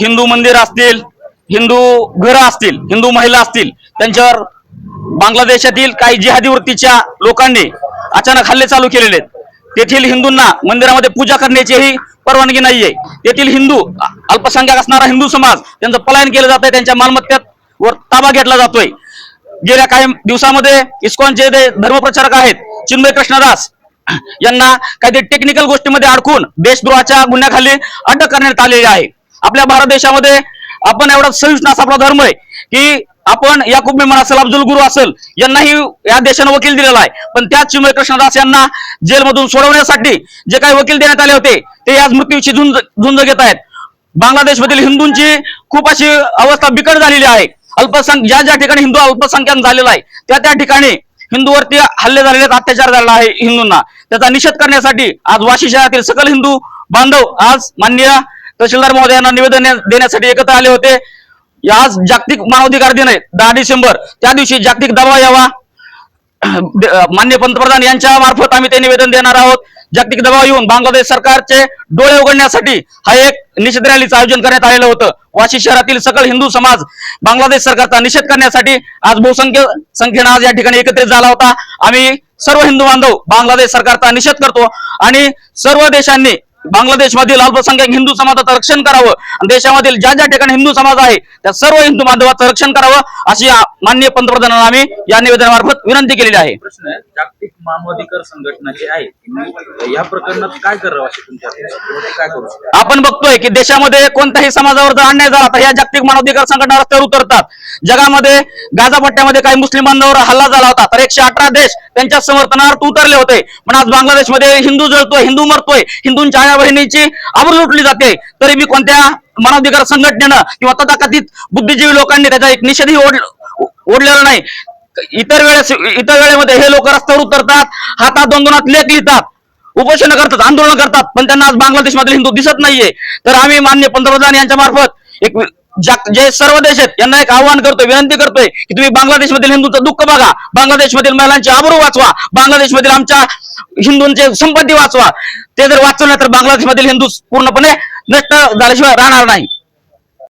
हिंदू मंदिर असतील हिंदू घरं असतील हिंदू महिला असतील त्यांच्यावर बांगलादेशातील काही जिहादी वृत्तीच्या लोकांनी अचानक हल्ले चालू केलेले आहेत. तेथील हिंदूंना मंदिरामध्ये पूजा करण्याचीही परवानगी नाहीये. तेथील हिंदू अल्पसंख्याक असणारा हिंदू समाज त्यांचं पलायन केलं जात आहे त्यांच्या मालमत्तेत वर ताबा घेतला जातोय. गेल्या काही दिवसामध्ये इस्कॉनचे जे धर्मप्रचारक आहेत चिन्मय कृष्णदास यांना काहीतरी टेक्निकल गोष्टीमध्ये अडकून देशद्रोहाच्या गुन्ह्याखाली अटक करण्यात आलेली आहे. आपल्या भारत देशामध्ये आपण एवढा सहिष्णू असा आपला धर्म आहे की आपण याकूब मेमन असेल अब्दुल गुरु असेल यांनाही या देशानं वकील दिलेला आहे. पण त्याच चिमय कृष्णदास यांना जेलमधून सोडवण्यासाठी जे काही वकील देण्यात आले होते ते आज मृत्यूची झुंज झुंज घेत आहेत. बांगलादेशमधील हिंदूंची खूप अशी अवस्था बिकट झालेली आहे. अल्पसंख्य ज्या ज्या ठिकाणी हिंदू अल्पसंख्याक झालेला आहे त्या त्या ठिकाणी हिंदूवरती हल्ले झालेले आहेत, अत्याचार झालेला आहे हिंदूंना. त्याचा निषेध करण्यासाठी आज वाशी शहरातील सकल हिंदू बांधव आज माननीय तहसीलदार महोदयांना निवेदन देण्यासाठी एकत्र आले होते. आज जागतिक मानवाधिकार दिन आहे दहा डिसेंबर. त्या दिवशी जागतिक दबाव यावा. मान्य पंतप्रधान यांच्या मार्फत आम्ही ते निवेदन देणार आहोत. जागतिक दबाव येऊन बांगलादेश सरकारचे डोळे उघडण्यासाठी हा एक निषेध रॅलीचं आयोजन करण्यात आलेलं होतं. वाशी शहरातील सकल हिंदू समाज बांगलादेश सरकारचा निषेध करण्यासाठी आज बहुसंख्य संख्येनं आज या ठिकाणी एकत्रित झाला होता. आम्ही सर्व हिंदू बांधव बांगलादेश सरकारचा निषेध करतो आणि सर्व देशांनी बांगलादेशमधील अल्पसंख्याक हिंदू समाजाचं रक्षण करावं. आणि देशामधील ज्या ज्या ठिकाणी हिंदू समाज आहे त्या सर्व हिंदू बांधवाचं रक्षण करावं अशी माननीय पंतप्रधानांना आम्ही या निवेदनामार्फत विनंती केलेली आहे. प्रश्न जागतिक मानवाधिकार संघटना जी आहे या प्रकरणात काय करावं आपण बघतोय की देशामध्ये कोणत्याही समाजावर जर अन्याय झाला तर या जागतिक मानवाधिकार संघटना रस्त्यावर उतरतात. जगामध्ये गाझा पट्ट्यामध्ये काही मुस्लिम बांधवांवर हल्ला झाला होता तर एकशे अठरा देश त्यांच्या समर्थनार्थ उतरले होते. पण आज बांगलादेशमध्ये हिंदू जळतोय हिंदू मरतोय हिंदूंच्या बहिणीची आबरू लुटली जाते. तरी मी कोणत्या मानवाधिकार संघटनेनं किंवा तथाकथित बुद्धिजीवी लोकांनी त्याचा एक निषेधही ओढ ओढलेला नाही. इतर वेळेस इतर वेळेमध्ये हे लोक रस्त्यावर उतरतात हातात दोन लेख लिहितात उपोषण करतात आंदोलन करतात पण त्यांना आज बांगलादेशमधील हिंदू दिसत नाहीये. तर आम्ही मान्य पंतप्रधान यांच्या मार्फत एक जे सर्व देश आहेत यांना एक आव्हान करतोय विनंती करतोय की तुम्ही बांगलादेशमधील हिंदूचं दुःख बघा. बांगलादेशमधील महिलांची आबरू वाचवा. बांगलादेशमधील आमच्या हिंदूंचे संपत्ती वाचवा. ते जर वाचवलं तर बांगलादेशमधील हिंदू पूर्णपणे नष्ट झाल्याशिवाय राहणार नाही.